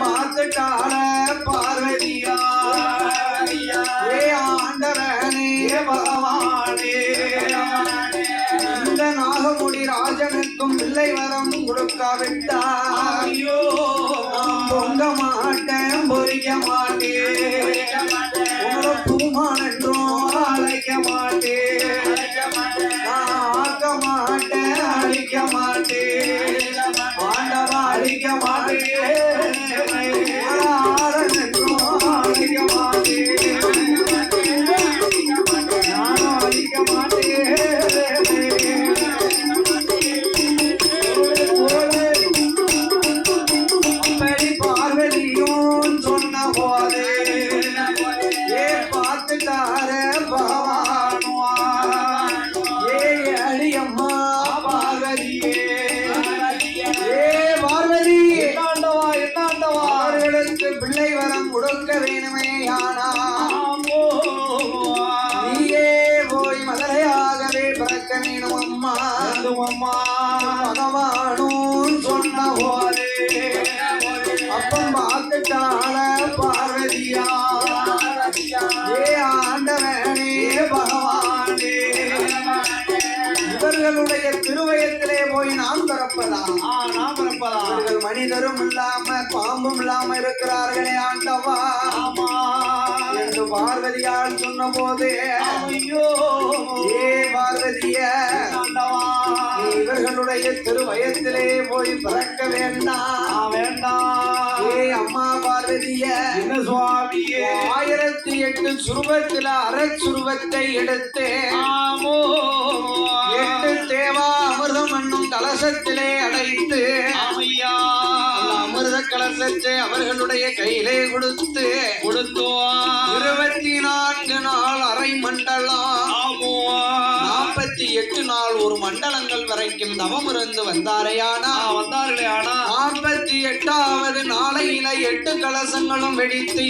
பார்த்துட்டாள பார்வதியா? ஏ ஆண்டவனே பகவானே. இந்த நாகமுடி ராஜனுக்கும் பிள்ளை வரம் கொடுக்காவிட்டால் நான் பொங்க மாட்டேன் பொறிக்க மாட்டேன். ஆனா நீயே போய் மதுரையாகவே பிறக்க வேணும் அம்மா. அம்மா. பகவானும் சொன்ன இவர்களுடைய திருவயத்திலே போய் நாம் பிறப்பதா நாம் பிறப்பதா இவர்கள் மனிதரும் இல்லாம பாம்பும் இல்லாம இருக்கிறார்களே ஆண்டவா. என்று பார்வதியால் சொன்ன போது ஐயோ. ஏ பார்வதிய இவர்களுடைய திருவயத்திலே போய் பிறக்க வேண்டாம் வேண்டாம் ஏ அம்மா பார்வதிய என்ன சுவாமியே? ஆயிரத்தி எட்டு சுருவத்தில் அறச்சுருவத்தை எடுத்து என்னும் கலசத்திலே அடைத்து அமிர்த கலசத்தை அவர்களுடைய கையிலே கொடுத்து கொடுத்தோம் இருபத்தி நான்கு நாள் அரை மண்டலம் நாற்பத்தி எட்டு நாள் ஒரு மண்டலங்கள் வரைக்கும் தவம் இருந்து வந்தாரையானா. வந்தார்களே ஆனா நாற்பத்தி எட்டாவது நாளையில எட்டு கலசங்களும் வெடித்து